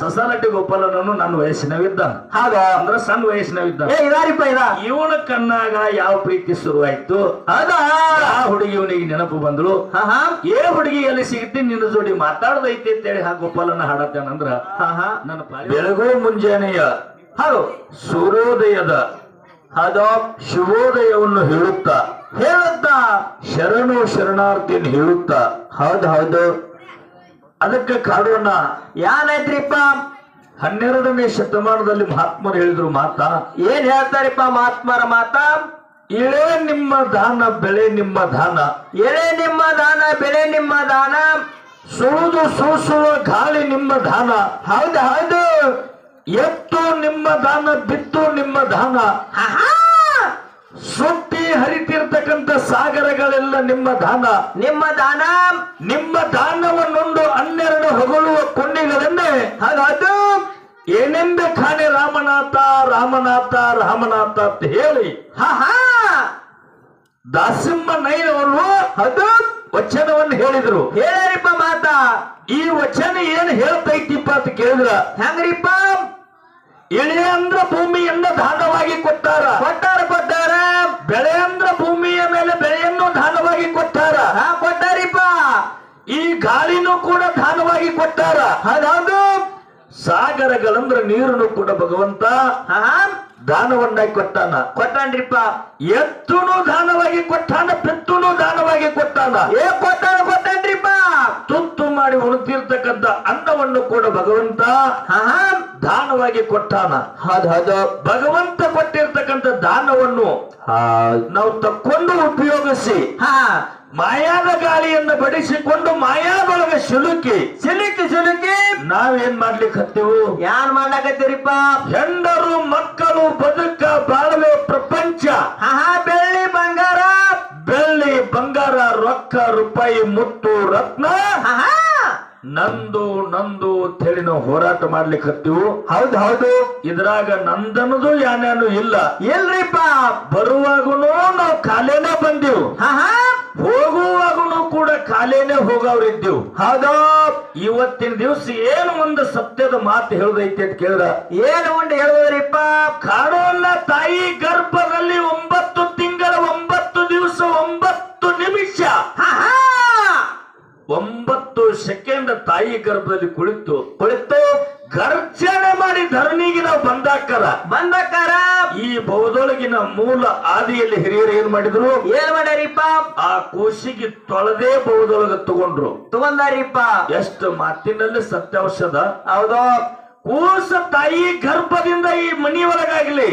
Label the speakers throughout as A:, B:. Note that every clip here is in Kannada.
A: ಸಸಾಲಟ್ಟಿ ಗೋಪಾಲನನ್ನು ನನ್ನ ವಯಸ್ಸಿನವಿದ್ದ.
B: ಹಾಗ
A: ಅಂದ್ರ ಸಣ್ಣ ವಯಸ್ಸಿನವಿದ್ದ.
B: ಏ ಇದಾರಿಪ್ಪ ಇದ.
A: ಇವನ ಕಣ್ಣಾಗ ಯಾವ ಪ್ರೀತಿ ಶುರುವಾಯ್ತು?
B: ಅದ
A: ಆ ಹುಡುಗಿ ಇವನಿಗೆ ನೆನಪು ಬಂದಳು.
B: ಹಾ ಹಾ.
A: ಏ ಹುಡುಗಿ ಎಲ್ಲಿ ಸಿಗುತ್ತೆ ನಿನ್ನ ಜೋಡಿ ಮಾತಾಡದೈತಿ ಅಂತೇಳಿ ಆ ಗೋಪಾಲನ ಹಾಡತ್ತೇನಂದ್ರ
B: ಹಾ ಹಾ.
A: ನನ್ನ ಬೆಳಗು ಮುಂಜಾನೆಯ
B: ಹಾಗು
A: ಸೂರ್ಯೋದಯದ
B: ಅದ
A: ಶುಭೋದಯವನ್ನು ಹೇಳುತ್ತಾ?
B: ಹೇಳುತ್ತ
A: ಶರಣು ಶರಣಾರ್ಥಿಯನ್ನು ಹೇಳುತ್ತಾ?
B: ಹೌದು ಹೌದು.
A: ಅದಕ್ಕೆ ಕಾಡೋಣ
B: ಯಾನೈತ್ರಿಪ್ಪ
A: ಹನ್ನೆರಡನೇ ಶತಮಾನದಲ್ಲಿ ಮಹಾತ್ಮರು ಹೇಳಿದ್ರು ಮಾತಾ.
B: ಏನ್ ಹೇಳ್ತಾರಿಪ್ಪ ಮಹಾತ್ಮರ ಮಾತ?
A: ಇಳೆ ನಿಮ್ಮ ದಾನ ಬೆಳೆ ನಿಮ್ಮ ದಾನ.
B: ಎಳೆ ನಿಮ್ಮ ದಾನ ಬೆಳೆ ನಿಮ್ಮ ದಾನ.
A: ಸುಳಿದು ಸೂಸುವ ಗಾಳಿ ನಿಮ್ಮ ದಾನ.
B: ಹೌದು ಹೌದು.
A: ಎತ್ತು ನಿಮ್ಮ ದಾನ ಬಿತ್ತು ನಿಮ್ಮ ದಾನ. ಸುತ್ತಿ ಹರಿತಿರ್ತಕ್ಕಂಥ ಸಾಗರಗಳೆಲ್ಲ ನಿಮ್ಮ ದಾನ.
B: ನಿಮ್ಮ ದಾನ.
A: ನಿಮ್ಮ ದಾನವನ್ನುಂಡು ಹನ್ನೆರಡು ಹೊಗಳುವ
B: ಹೌದು
A: ಏನೆಂದ ಖಾನೆ ರಾಮನಾಥ ರಾಮನಾಥ ರಾಮನಾಥ ಅಂತ ಹೇಳಿ.
B: ಹಾ ಹಾ.
A: ದಾಸಿಂಹ ನೈನವರು
B: ಅದು
A: ವಚನವನ್ನು ಹೇಳಿದ್ರು.
B: ಹೇಳರಿಪ್ಪ ಮಾತ.
A: ಈ ವಚನ ಏನ್ ಹೇಳ್ತೈತಿಪ್ಪ ಅಂತ ಕೇಳಿದ್ರ.
B: ಹೆಂಗ್ರಿಪ್ಪ?
A: ಇಳಿಯ ಅಂದ್ರ ಭೂಮಿಯನ್ನ ದಾನವಾಗಿ ಕೊಟ್ಟಾರ ಬೆಳೆ ಅಂದ್ರ ಭೂಮಿಯ ಮೇಲೆ ಬೆಳೆಯನ್ನು ದಾನವಾಗಿ ಕೊಟ್ಟಾರ
B: ಹಾ ಕೊಟ್ಟಾರಿಪ್ಪ
A: ಈ ಗಾಳಿನೂ ಕೂಡ ದಾನವಾಗಿ ಕೊಟ್ಟಾರ
B: ಹೌದೌದು
A: ಸಾಗರಗಳಂದ್ರ ನೀರನ್ನು ಕೂಡ ಭಗವಂತ ದಾನವನ್ನಾಗಿ ಕೊಟ್ಟಾನ.
B: ಕೊಟ್ಟಾನ್ರಿಪ್ಪ.
A: ಎತ್ತುನು ದಾನವಾಗಿ ಕೊಟ್ಟಾನ ಪೆತ್ತುನು ದಾನವಾಗಿ ಕೊಟ್ಟಾನ.
B: ಏ ಕೊಟ್ಟಾನ ಕೊಟ್ಟಾನ್ರಿಪ್ಪ.
A: ತುತ್ತು ಮಾಡಿ ಉಣ್ತಿರ್ತಕ್ಕಂಥ ಅನ್ನವನ್ನು ಕೂಡ ಭಗವಂತ ದಾನವಾಗಿ ಕೊಟ್ಟಾನ.
B: ಅದ ಹೌದು.
A: ಭಗವಂತ ಕೊಟ್ಟಿರ್ತಕ್ಕಂಥ ದಾನವನ್ನು ನಾವು ತಕ್ಕೊಂಡು ಉಪಯೋಗಿಸಿ
B: ಹಾ.
A: ಮಾಯಾದ ಗಾಳಿಯನ್ನು ಬಡಿಸಿಕೊಂಡು ಮಾಯಾದೊಳಗೆ ಸಿಲುಕಿ
B: ಸಿಲುಕಿ ಸಿಲುಕಿ.
A: ನಾವೇನ್ ಮಾಡ್ಲಿಕ್ಕೆ ಹತ್ತೇವು?
B: ಯಾನ್ ಮಾಡ್ಲಾಕತ್ತೀರಿಪ್ಪ?
A: ಹೆಂಡರು ಮಕ್ಕಳು ಬದುಕ ಬಾಳವೆ ಪ್ರಪಂಚ.
B: ಹಾ ಬೆಳ್ಳಿ ಬಂಗಾರ.
A: ಬೆಳ್ಳಿ ಬಂಗಾರ ರೊಕ್ಕ ರೂಪಾಯಿ ಮುತ್ತು ರತ್ನ. ನಂದು ನಂದು ಅಂತೇಳಿ ನಾವು ಹೋರಾಟ ಮಾಡ್ಲಿಕ್ಕೆ ಹತ್ತಿವು.
B: ಹೌದು ಹೌದು.
A: ಇದ್ರಾಗ ನಂದನದು ಯಾನೇನು ಇಲ್ಲ.
B: ಎಲ್ರಿಪ್ಪ
A: ಬರುವಾಗನು ನಾವು ಕಾಲೇನ ಬಂದಿವು.
B: ಹಾ ಹಾ
A: ಹೋಗುವಾಗನು ಕೂಡ ಕಾಲೇನೆ ಹೋಗವ್ರಿದ್ದೆವು.
B: ಹೌದಾ.
A: ಇವತ್ತಿನ ದಿವಸ ಏನು ಒಂದು ಸತ್ಯದ ಮಾತು ಹೇಳುದೈತಿ ಅಂತ ಕೇಳ್ದ
B: ಏನು ಒಂದು ಹೇಳುದ್ರಿಪ್ಪ?
A: ಕಾಡೋಲ್ಲ ತಾಯಿ ಗರ್ಭದಲ್ಲಿ ಒಂಬತ್ತು ತಿಂಗಳ ಒಂಬತ್ತು ದಿವಸ ಒಂಬತ್ತು ನಿಮಿಷ. ಒಂಬತ್ತು ಸೆಕೆಂಡ್ ತಾಯಿ ಗರ್ಭದಲ್ಲಿ ಕುಳಿತು.
B: ಕುಳಿತು.
A: ಗರ್ಜನೆ ಮಾಡಿ ಧರಣಿಗೆ ನಾವು ಬಂದಾಕರ.
B: ಬಂದಾಕಾರ.
A: ಈ ಬೌದೊಳಗಿನ ಮೂಲ ಆದಿಯಲ್ಲಿ ಹಿರಿಯರು ಏನ್ ಮಾಡಿದ್ರು?
B: ಏನ್ ಮಾಡ್ಯಾರಿಪ್ಪ?
A: ಆ ಕೂಸಿಗೆ ತೊಳೆದೇ ಬೌದೊಳಗ ತಗೊಂಡ್ರು.
B: ತಗೊಂಡಾರಿಪ್ಪ.
A: ಎಷ್ಟು ಮಾತಿನಲ್ಲಿ ಸತ್ಯಾಂಶದ
B: ಹೌದೋ.
A: ಕೂಸ ತಾಯಿ ಗರ್ಭದಿಂದ ಈ ಮನಿ ಒಳಗಾಗ್ಲಿ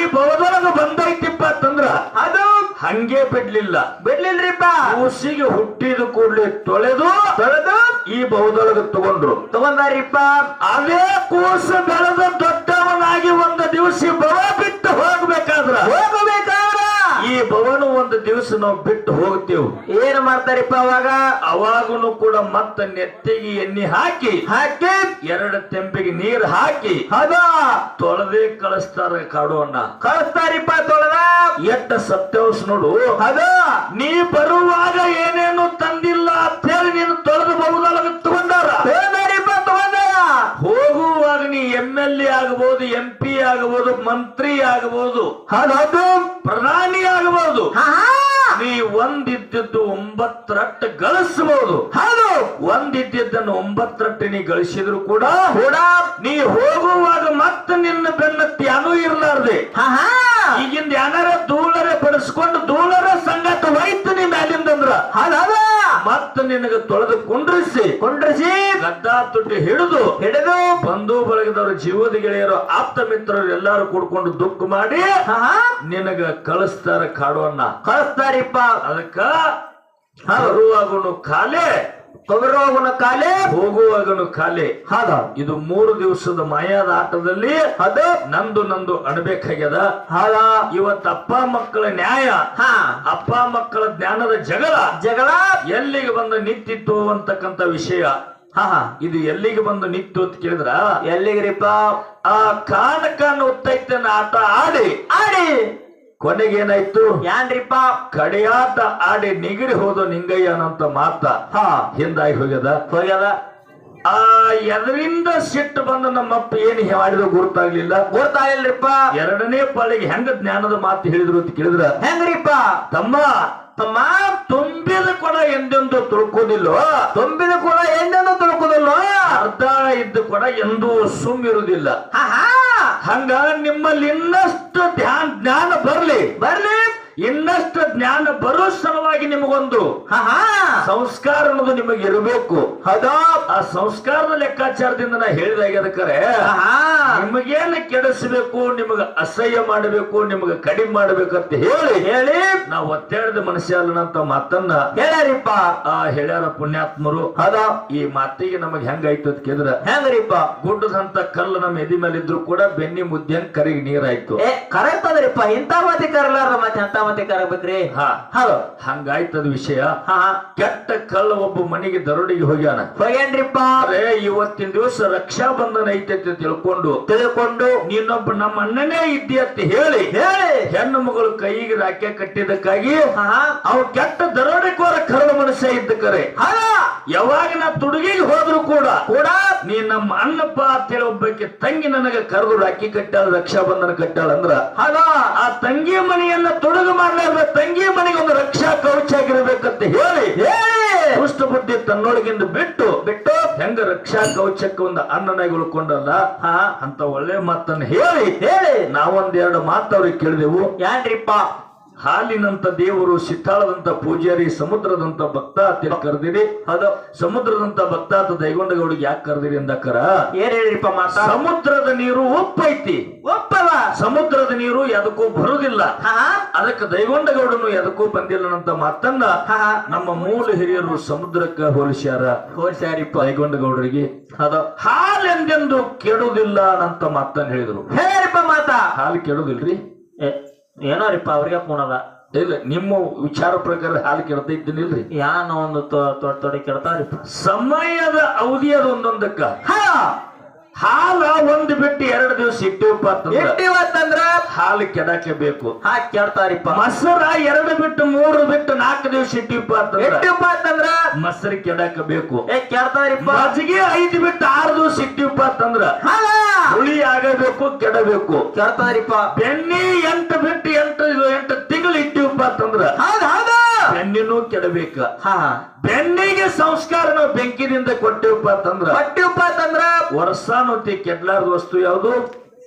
A: ಈ ಬೌದೊಳಗ ಬಂದೈತಿಪ್ಪ ಅಂತಂದ್ರ
B: ಅದು
A: ಹಂಗೆ ಬಿಡ್ಲಿಲ್ಲ.
B: ಬಿಡ್ಲಿಲ್ರಿಪ್ಪ.
A: ಕೂಸಿಗೆ ಹುಟ್ಟಿದ ಕೂಡ್ಲಿ ತೊಳೆದು
B: ತೊಳೆದು
A: ಈ ಬಹುದೊಳಗ ತಗೊಂಡ್ರು.
B: ತಗೊಂಡಾರಿಪ್ಪ.
A: ಅದೇ ಕೂಸು ಬೆಳೆದ ದೊಡ್ಡವನಾಗಿ ಒಂದು ದಿವಸ ಬವ ಬಿಟ್ಟು ಹೋಗ್ಬೇಕಾದ್ರ.
B: ಹೋಗಬೇಕಾದ್ರ
A: ಈ ಭವನ ಒಂದು ದಿವಸ ನಾವು ಬಿಟ್ಟು ಹೋಗ್ತೇವೆ.
B: ಏನ್ ಮಾಡ್ತಾರಿಪ್ಪ ಅವಾಗ?
A: ಅವಾಗನು ಕೂಡ ಮತ್ತ ನೆತ್ತಿಗೆ ಎಣ್ಣೆ ಹಾಕಿ
B: ಹಾಕಿ.
A: ಎರಡು ತೆಂಪಿಗೆ ನೀರ್ ಹಾಕಿ
B: ಅದ
A: ತೊಳೆದೇ ಕಳಿಸ್ತಾರ ಕಾಡುವಣ್ಣ
B: ಕಳಿಸ್ತಾರಿಪ್ಪ ತೊಳೆದ.
A: ಎಟ್ಟ ಸತ್ಯಾಂಶ ನೋಡು.
B: ಅದ
A: ನೀ ಬರುವಾಗ ಏನೇನು ತಂದಿಲ್ಲ ಅಂತ ಹೇಳಿ ನೀನು ತೊಳೆದು ಬಹುದೊಳಗೆ ತಗೊಂಡಾರ. ಹೋಗುವಾಗ ನೀ ಎಂ ಎಲ್ ಎ ಆಗಬಹುದು ಎಂ ಪಿ ಆಗಬಹುದು ಮಂತ್ರಿ ಆಗಬಹುದು
B: ಅದ
A: ಪ್ರಧಾನಿ
B: ಹಾ.
A: ನೀ ಒಂದಿದ್ದದ್ದು ಒಂಬತ್ತರಟ್ಟು ಗಳಿಸಬಹುದು
B: ಹೌದು.
A: ಒಂದಿದ್ದನ್ನು ಒಂಬತ್ತರಟ್ಟು ನೀ ಗಳಿಸಿದ್ರು ಕೂಡ
B: ಕೂಡ.
A: ನೀ ಹೋಗುವಾಗ ಮತ್ತೆ ನಿನ್ನ ಬೆನ್ನತ್ತಿ ಯಾನೂ ಇರಲಾರ್ದೆ. ಈಗಿಂದ ಯಾನಾರ ಧೂಳರೆ ಬಡಿಸ್ಕೊಂಡು ಮತ್ತ ನಿನಗ ತೊಳೆದು ಕುಂಡ್ರಿಸಿ.
B: ಕುಂಡ್ರಿಸಿ.
A: ಗದ್ದಾ ತುಟ್ಟಿ ಹಿಡಿದು
B: ಹಿಡಿದು.
A: ಬಂಧು ಬಳಗದವರು ಜೀವದ ಗೆಳೆಯರು ಆಪ್ತ ಮಿತ್ರರು ಎಲ್ಲಾರು ಕೂಡ್ಕೊಂಡು ದುಃಖ ಮಾಡಿ ನಿನಗ ಕಳಿಸ್ತಾರ ಕಾಡುವನ್ನ.
B: ಕಳಿಸ್ತಾರಿಪ್ಪ.
A: ಅದಕ್ಕ ಬರುವಾಗನು ಕಾಲೇ
B: ತೊಗರೋಗುನ ಕಾಲೇ
A: ಹೋಗುವಾಗನು ಕಾಲೇ.
B: ಹೌದ.
A: ಇದು ಮೂರು ದಿವಸದ ಮಾಯಾದ ಆಟದಲ್ಲಿ
B: ಅದು
A: ನಂದು ನಂದು ಅಣಬೇಕಾಗ್ಯದ
B: ಹಾದ.
A: ಇವತ್ತು ಅಪ್ಪ ಮಕ್ಕಳ ನ್ಯಾಯ
B: ಹಾ.
A: ಅಪ್ಪ ಮಕ್ಕಳ ಜ್ಞಾನದ ಜಗಳ.
B: ಜಗಳ.
A: ಎಲ್ಲಿಗೆ ಬಂದು ನಿಂತಿತ್ತು ಅಂತಕ್ಕಂತ ವಿಷಯ.
B: ಹಾ
A: ಇದು ಎಲ್ಲಿಗೆ ಬಂದು ನಿಂತು ಅಂತ ಕೇಳಿದ್ರ?
B: ಎಲ್ಲಿಗ್ರಿಪ್ಪ?
A: ಆ ಕಾನಕನ ಉತ್ತೈತನ ಆಟ ಆಡಿ.
B: ಆಡಿ.
A: ಕೊನೆಗೆ ಏನಾಯ್ತು
B: ಯಾನ್ರಿಪ್ಪ?
A: ಕಡೆಯಾತ ಆಡಿ ನಿಗಿರಿ ಹೋದ ನಿಂಗಯ್ಯನಂತ ಮಾತ.
B: ಹಾ.
A: ಹಿಂದಾಗಿ ಹೋಗ್ಯದ?
B: ಹೋಗ್ಯದ.
A: ಆ ಎದರಿಂದ ಸಿಟ್ಟು ಬಂದ ನಮ್ಮಪ್ಪ ಏನು ಮಾಡಿದ್ರು ಗುರುತಾಗ್ಲಿಲ್ಲ?
B: ಗೊತ್ತಾಗಿಲ್ರಿಪ್ಪ
A: ಎರಡನೇ ಪಾಳಿಗೆ ಹೆಂಗ ಜ್ಞಾನದ ಮಾತು ಹೇಳಿದ್ರು ಅಂತ ಕೇಳಿದ್ರ?
B: ಹೆಂಗ್ರಿಪ್ಪ?
A: ತಮ್ಮ
B: ತಮ್ಮ
A: ತುಂಬಿದ ಕೊಡ ಎಂದೆಂದು ತುಳ್ಕೋದಿಲ್ಲೋ
B: ತುಂಬಿದ ಕೂಡ ಎಂದೆಂದು ತುಳ್ಕೋದಿಲ್ಲ
A: ಅರ್ಧ ಇದ್ದ ಕೊಡ ಎಂದೂ ಸುಮ್ಮಿರುವುದಿಲ್ಲ.
B: ಹಾ.
A: ಹಂಗ ನಿಮ್ಮಲ್ಲಿ ಇನ್ನಷ್ಟು ಧ್ಯಾನ ಜ್ಞಾನ ಬರ್ಲಿ.
B: ಬರ್ಲಿ.
A: ಇನ್ನಷ್ಟು ಜ್ಞಾನ ಬರೋ ಸಲುವಾಗಿ ನಿಮಗೊಂದು ಸಂಸ್ಕಾರ ಅನ್ನೋದು ನಿಮಗೆ ಇರಬೇಕು.
B: ಹದಾ.
A: ಆ ಸಂಸ್ಕಾರದ ಲೆಕ್ಕಾಚಾರದಿಂದ ನಾ ಹೇಳಿದಾಗ ಅದಕ್ಕರೆ. ನಿಮಗೇನು ಕೆಡಿಸಬೇಕು ನಿಮಗ ಅಸಹ್ಯ ಮಾಡಬೇಕು ನಿಮಗ ಕಡಿಮೆ ಅಂತ ಹೇಳಿ
B: ಹೇಳಿ.
A: ನಾವು ಒತ್ತಾಡದ ಮನುಷ್ಯ ಅಲ್ಲನಂತ ಮಾತನ್ನ
B: ಹೇಳ್ಯಾರಿಪ್ಪ.
A: ಆ ಹೇಳ್ಯಾರ ಪುಣ್ಯಾತ್ಮರು.
B: ಹದಾ.
A: ಈ ಮಾತಿಗೆ ನಮಗ್ ಹೆಂಗಾಯ್ತು ಅಂತ ಕೇಳಿದ್ರ
B: ಹೆಂಗ್ರಿಪ್ಪ?
A: ಗುಡ್ಡದಂತ ಕಲ್ಲು ನಮ್ಮ ಎದಿ ಮೇಲೆ ಇದ್ರು ಕೂಡ ಬೆನ್ನಿ ಮುದ್ದೆನ್ ಕರಿಗೆ ನೀರಾಯ್ತು.
B: ಕರೆಕ್ಟ್ ಅದ್ರಿಪ್ಪ ಇಂತ ಮಾತಿ ಕರಲಾರ ಮತ್ತೆ ಅಂತ ಮಾತಿ ಕರಬೇಕ್ರಿ
A: ಹಾ.
B: ಹೌದು.
A: ಹಂಗಾಯ್ತದ ವಿಷಯ.
B: ಹಾ ಹಾ.
A: ಕೆಟ್ಟ ಕಲ್ಲ ಒಬ್ಬ ಮನೆಗೆ ದರೋಡಿಗೆ ಹೋಗ್ಯಾನ.
B: ಹೋಗ್ಯಾನ್ರಿಪ್ಪ.
A: ಅರೇ ಇವತ್ತಿನ ದಿವಸ ರಕ್ಷಾ ಬಂಧನ ಐತೆ ಅಂತ ತಿಳ್ಕೊಂಡು
B: ತಿಳ್ಕೊಂಡು.
A: ನೀನೊಬ್ಬ ನಮ್ಮ ಅಣ್ಣನೇ ಇದ್ದಿ ಅಂತ ಹೇಳಿ
B: ಹೇಳಿ.
A: ಹೆಣ್ಣು ಮಗಳು ಕೈಗೆ ರಾಕೆ ಕಟ್ಟಿದ್ದಕ್ಕಾಗಿ
B: ಹಾ ಹಾ.
A: ಅವ್ ಕೆಟ್ಟ ದರೋಡೆಕೋರ ಕರಳ ಮನುಷ್ಯ ಇದ್ದ ಕರೆ
B: ಹೌದು.
A: ಯಾವಾಗ ನಾ ತುಡುಗಿಗೆ ಹೋದ್ರು ಕೂಡ
B: ಕೂಡ
A: ನೀ ನಮ್ಮ ಅಣ್ಣಪ್ಪ ಅಂತೇಳಿ ಒಬ್ಬಕ್ಕೆ ತಂಗಿ ನನಗೆ ಕರೆದು ರಾಖಿ ಕಟ್ಟಾಳ ರಕ್ಷಾ ಬಂಧನ ಕಟ್ಟಾಳ ಅಂದ್ರ.
B: ಅದ
A: ಆ ತಂಗಿ ಮನೆಯನ್ನ ತೊಡಗು ಮಾಡ್ಲಾರ್ದ ತಂಗಿ ಮನೆಗೆ ಒಂದು ರಕ್ಷಾ ಕವಚ ಆಗಿರ್ಬೇಕಂತ ಹೇಳಿ ದುಷ್ಟ ಬುದ್ಧಿ ತನ್ನೊಳಗಿಂದ ಬಿಟ್ಟು ಬಿಟ್ಟು? ಹೆಂಗ ರಕ್ಷಾ ಕವಚಕ್ಕೆ ಒಂದು ಅನ್ನನ ಉಳ್ಕೊಂಡಲ್ಲ?
B: ಹಾ?
A: ಅಂತ ಒಳ್ಳೆ ಮಾತನ್ನ ಹೇಳಿ.
B: ಹೇಳಿ!
A: ನಾವೊಂದೆರಡು ಮಾತು ಅವ್ರಿಗೆ ಕೇಳಿದೆವು.
B: ಯಾನ್ರಿಪ್ಪ
A: ಹಾಲಿನಂತ ದೇವರು ಸಿತ್ತಾಳದಂತ ಪೂಜಾರಿ ಸಮುದ್ರದಂತ ಭಕ್ತ ಕರೆದಿರಿ?
B: ಅದ
A: ಸಮುದ್ರದಂತ ಭಕ್ತ ಅಂತ ದೈಗೊಂಡಗೌಡಿಗೆ ಯಾಕೆ ಕರೆದಿರಿ ಅಂದಕ್ಕರ?
B: ಏನ್ ಹೇಳಿರಿಪ್ಪ ಮಾತಾ?
A: ಸಮುದ್ರದ ನೀರು ಒಪ್ಪೈತಿ
B: ಒಪ್ಪವ
A: ಸಮುದ್ರದ ನೀರು ಎದಕ್ಕೂ
B: ಬರುದಿಲ್ಲ.
A: ಅದಕ್ಕೆ ದೈಗೊಂಡಗೌಡನು ಎದಕ್ಕೂ ಬಂದಿಲ್ಲನಂತ ಮಾತನ್ನ ನಮ್ಮ ಮೂಲ ಹಿರಿಯರು ಸಮುದ್ರಕ್ಕ ಹೋಲಿಸ್ಯಾರ.
B: ಹೋಲಿಸ್ಯಾರಿಪ್ಪ.
A: ದೈಗೊಂಡಗೌಡರಿಗೆ
B: ಅದ
A: ಹಾಲೆಂದೆಂದು ಕೆಡುವುದಿಲ್ಲ ಅಂತ ಮಾತನ್ನ ಹೇಳಿದ್ರು.
B: ಹೇಳಿರಿಪ್ಪ ಮಾತಾ.
A: ಹಾಲು ಕೆಡುದಿಲ್ರಿ
B: ಏ, ಏನೋ ಅವ್ರಿಗೆ ಕುಣದ
A: ಇಲ್ಲ ನಿಮ್ಮ ವಿಚಾರ ಪ್ರಕಾರ ಹಾಲು ಕೆಡ್ತೈತಿನಿಲ್ರಿ
B: ಯಾನ ಒಂದು ತೊಡೆ ತೊಡೆ ಕೇಳ್ತಾರಿಪ್ಪ
A: ಸಮಯದ ಅವಧಿ ಅದು ಒಂದೊಂದಕ್ಕ.
B: ಹಾ!
A: ಹಾಲ ಒಂದ್ ಬಿಟ್ಟು ಎರಡು ದಿವಸ ಇಟ್ಟಿವಪ್ಪ ಅಂತಂದ್ರ
B: ಎಷ್ಟಿವತ್ತಂದ್ರ
A: ಹಾಲು ಕೆಡಕ್ಕೆ ಬೇಕು
B: ಹಾ ಕೆಡ್ತಾರಿಪ್ಪ
A: ಮೊಸರ ಎರಡು ಬಿಟ್ಟು ಮೂರು ಬಿಟ್ಟು ನಾಲ್ಕು ದಿವಸ ಇಟ್ಟಿವಪ್ಪ
B: ಎಷ್ಟಿಪ್ಪ ಅಂತಂದ್ರ
A: ಮೊಸರು ಕೆಡಾಕ ಬೇಕು
B: ಏ ಕೆಡ್ತಾರಿಪ್ಪ
A: ಮಜ್ಜಿಗೆ ಐದು ಬಿಟ್ಟು ಆರು ದಿವಸ ಇಟ್ಟಿವಪ್ಪ ಅಂತಂದ್ರ
B: ಹಾ!
A: ಹುಳಿ ಆಗಬೇಕು ಕೆಡಬೇಕು.
B: ಕೇಳ್ತಾರಿಪ್ಪ
A: ಬೆನ್ನಿ ಎಂಟು ಬಿಟ್ಟು ಎಂಟು ಎಂಟು ತಿಂಗಳು ಇಟ್ಟಿವಪ್ಪ ಅಂತಂದ್ರ ಬೆನ್ನಿನೂ ಕೆಡಬೇಕ.
B: ಹಾ
A: ಬೆನ್ನಿಗೆ ಸಂಸ್ಕಾರ ನಾವು ಬೆಂಕಿನಿಂದ ಕೊಟ್ಟಿವಪ್ಪ ಅಂತಂದ್ರ
B: ಕೊಟ್ಟಿವಪ್ಪ ಅಂತಂದ್ರ
A: ವರ್ಷಾನುತಿ ಕೆಡ್ಲಾರ್ದ ವಸ್ತು ಯಾವುದು?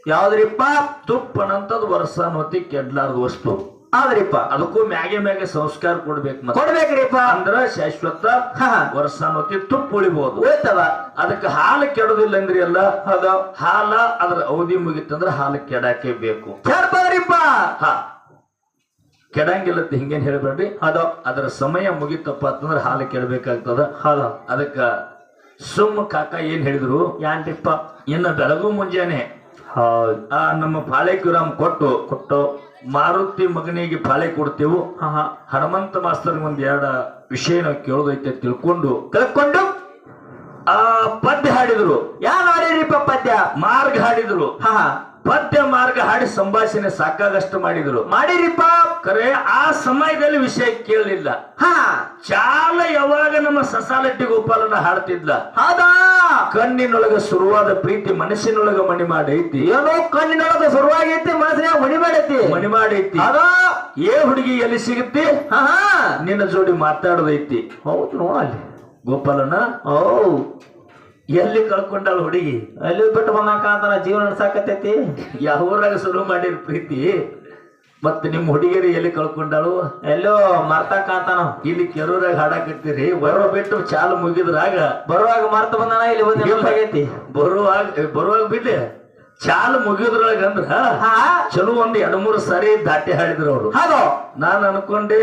B: ಯಾವ್ದ್ರಿಪ್ಪ?
A: ತುಪ್ಪನಂತದ್ ವರ್ಷಾನುತಿ ಕೆಡ್ಲಾರ್ದ ವಸ್ತು.
B: ಹೌದ್ರಿಪ್ಪ
A: ಅದಕ್ಕೂ ಮ್ಯಾಗೆ ಮ್ಯಾಗೆ ಸಂಸ್ಕಾರ ಕೊಡ್ಬೇಕು
B: ಕೊಡ್ಬೇಕ್ರಿಪ್ಪ.
A: ಅಂದ್ರ ಶಾಶ್ವತ
B: ಹಾ
A: ವರ್ಷಾನುತಿ ತುಪ್ಪ ಉಳಿಬಹುದು
B: ಉಳಿತವ
A: ಅದಕ್ಕೆ ಹಾಲು ಕೆಡೋದಿಲ್ಲ ಅಂದ್ರಿ ಅಲ್ಲ?
B: ಅದ
A: ಹಾಲ ಅದ್ರ ಅವಧಿ ಮುಗಿತಂದ್ರ ಹಾಲು ಕೆಡಾಕೆ ಬೇಕು
B: ಕೇಳ್ತಾರಿಪ್ಪ
A: ಹಾ. ಕೆಡಂಗಿಲ್ಲ ಹಿಂಗೇನ್ ಹೇಳ್ಬೇಡ್ರಿ?
B: ಅದ
A: ಅದರ ಸಮಯ ಮುಗಿತಪ್ಪ ಅಂತಂದ್ರ ಹಾಲು ಕೆಡಬೇಕಾಗ್ತದ.
B: ಹಾಲ
A: ಅದಕ್ಕ ಸುಮ್ಮ ಕಾಕ ಏನ್ ಹೇಳಿದ್ರು?
B: ಯಾನ್ರಿಪ್ಪ?
A: ಇನ್ನ ಬೆಳಗು ಮುಂಜಾನೆ. ಆ ನಮ್ಮ ಪಾಳೆಕ್ಯುರಾಮ್ ಕೊಟ್ಟು
B: ಕೊಟ್ಟು.
A: ಮಾರುತಿ ಮಗನಿಗೆ ಪಾಳೆ ಕೊಡ್ತೇವು? ಹನುಮಂತ ಮಾಸ್ತರ್ ಒಂದ್ ಎರಡ ವಿಷಯ ನಾವು ಕೇಳೋದೈತೆ ತಿಳ್ಕೊಂಡು
B: ತಿಳ್ಕೊಂಡು
A: ಆ ಪದ್ಯ ಹಾಡಿದ್ರು.
B: ಯಾ ಹಾಡಿರಿಪ್ಪ ಪದ್ಯ?
A: ಮಾರ್ಗ ಹಾಡಿದ್ರು.
B: ಹಾ ಹಾ.
A: ಪದ್ಯ ಮಾರ್ಗ ಹಾಡಿ ಸಂಭಾಷಣೆ ಸಾಕಾಗಷ್ಟು ಮಾಡಿದ್ರು.
B: ಮಾಡಿರಿಪ್ಪ.
A: ಕರೆ ಆ ಸಮಯದಲ್ಲಿ ವಿಷಯ ಕೇಳಲಿಲ್ಲ.
B: ಹಾ.
A: ಚಾಲ ಯಾವಾಗ ನಮ್ಮ ಸಸಾಲಟ್ಟಿ ಗೋಪಾಲನ ಹಾಡ್ತಿದ್ಲ?
B: ಹೌದಾ?
A: ಕಣ್ಣಿನೊಳಗ ಶುರುವಾದ ಪ್ರೀತಿ ಮನಸ್ಸಿನೊಳಗ ಮಣಿ ಮಾಡೈತಿ.
B: ಏನೋ ಕಣ್ಣಿನೊಳಗ ಶುರುವಾಗೈತಿ ಮನಸ್ಸಿನಾಗ ಮಣಿ ಮಾಡೈತಿ.
A: ಮಣಿ ಮಾಡೈತಿ.
B: ಅದ?
A: ಏ ಹುಡುಗಿ ಎಲ್ಲಿ ಸಿಗುತ್ತೆ? ನಿನ್ನ ಜೋಡಿ ಮಾತಾಡೋದೈತಿ.
B: ಹೌದು ನೋಡಲ್ಲಿ
A: ಗೋಪಾಲನ
B: ಓ
A: ಎಲ್ಲಿ ಕಳ್ಕೊಂಡಾಳ ಹುಡುಗಿ?
B: ಅಲ್ಲಿ ಬಿಟ್ಟು ಬಂದಾಕ ಜೀವನ ಸಾಕತೈತಿ
A: ಯಾವ ಊರಾಗ ಶುರು ಮಾಡಿರ ಪ್ರೀತಿ? ಮತ್ತೆ ನಿಮ್ಮ ಹುಡುಗಿಯರು ಎಲ್ಲಿ ಕಳ್ಕೊಂಡಾಳು?
B: ಎಲ್ಲೋ ಮರ್ತಾಕ ಅಂತಾನ
A: ಇಲ್ಲಿ ಕೆರೂರಾಗ ಹಾಡಾಕತ್ತೀರಿ ಬರೋ ಬಿಟ್ಟು ಚಾಲು ಮುಗಿದ್ರಾಗ
B: ಬರುವಾಗ ಮರ್ತ ಬಂದಾನ ಇಲ್ಲಿ ಬಂದು
A: ಬರುವಾಗ ಬರುವಾಗ ಬಿಡ್ಲಿ ಚಾಲು ಮುಗಿಯೋದ್ರೊಳಗ ಅಂದ್ರ
B: ಹಾ.
A: ಚಲೋ ಒಂದ್ ಎರಡ್ ಮೂರು ಸಾರಿ ದಾಟಿ ಹಾಡಿದ್ರು ಅವರು. ನಾನು ಅನ್ಕೊಂಡೆ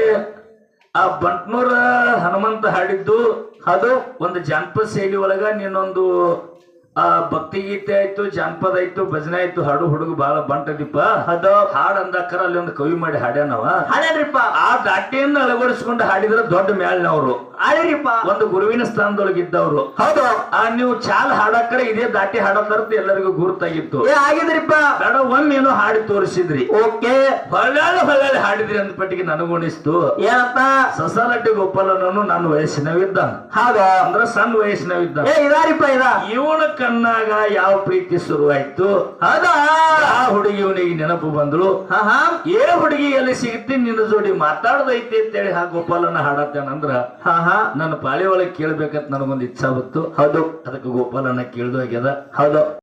A: ಆ ಬಂಟ್ನೂರ ಹನುಮಂತ ಹಾಡಿದ್ದು
B: ಅದು
A: ಒಂದು ಜಾನಪದ ಶೈಲಿ ಒಳಗ ನೀನೊಂದು ಆ ಭಕ್ತಿ ಭಕ್ತಿಗೀತೆ ಆಯ್ತು ಜಾನಪದ ಆಯ್ತು ಭಜನೆ ಆಯ್ತು ಹಾಡು ಹುಡುಗ ಬಾಳ ಬಂಟದಿಪ್ಪ.
B: ಅದ
A: ಹಾಡ್ ಅಂದಕ್ಕರ ಅಲ್ಲಿ ಒಂದು ಕವಿ ಮಾಡಿ ಹಾಡ್ಯಾನವ.
B: ಹಾಡ್ಯಾನ್ರಿಪ್ಪ.
A: ಆ ದಾಟಿಯನ್ನ ಅಳವಡಿಸ್ಕೊಂಡು ಹಾಡಿದ್ರ ದೊಡ್ಡ ಮ್ಯಾಳ್ನವ್ರು
B: ಆಳಿರಿಪ್ಪ.
A: ಒಂದು ಗುರುವಿನ ಸ್ಥಾನದೊಳಗೆ ಇದ್ದವರು
B: ಹೌದು.
A: ಆ ನೀವು ಚಾಲ್ ಹಾಡಕ್ರೆ ಇದೇ ದಾಟಿ ಹಾಡೋಕರ್ತ ಎಲ್ಲರಿಗೂ ಗುರುತಾಗಿತ್ತು.
B: ಏ ಆಗಿದ್ರಿಪ್ಪ.
A: ಬೇಡ ಒಮ್ಮೆ ಏನೋ ಹಾಡಿ ತೋರಿಸಿದ್ರಿ.
B: ಓಕೆ.
A: ಹೊಳ್ಳಾಳು ಹೊಳ್ಳಾಳಿ ಹಾಡಿದ್ರಿ ಅಂದ ಪಟ್ಟಿಗೆ ನನಗುಣಿಸ್ತು
B: ಏನಪ್ಪ?
A: ಸಸಾಲಟ್ಟಿ ಗೋಪಾಲನನ್ನು ನನ್ನ ವಯಸ್ಸಿನವಿದ್ದ.
B: ಹಾಗ
A: ಅಂದ್ರ ಸಣ್ಣ ವಯಸ್ಸಿನವಿದ್ದ.
B: ಏ ಇದಾರಿಪ್ಪ ಇದ.
A: ಇವನ ಕಣ್ಣಾಗ ಯಾವ ಪ್ರೀತಿ ಶುರುವಾಯ್ತು?
B: ಅದ
A: ಆ ಹುಡುಗಿ ಇವನಿಗೆ ನೆನಪು ಬಂದಳು.
B: ಹಾ ಹಾ.
A: ಏ ಹುಡುಗಿ ಎಲ್ಲಿ ಸಿಗುತ್ತೆ ನಿನ್ನ ಜೋಡಿ ಮಾತಾಡ್ದೈತಿ ಅಂತೇಳಿ ಆ ಗೋಪಾಲನ ಹಾಡತ್ತೇನಂದ್ರ.
B: ಹಾ ಹಾ.
A: ನನ್ನ ಪಾಳಿ ಒಳಗೆ ಕೇಳ್ಬೇಕಂತ ನನಗೊಂದು ಇಚ್ಛಾ ಬಂತು.
B: ಹೌದು.
A: ಅದಕ್ಕೆ ಗೋಪಾಲನ ಕೇಳ್ದು ಆಗ್ಯದ
B: ಹೌದು.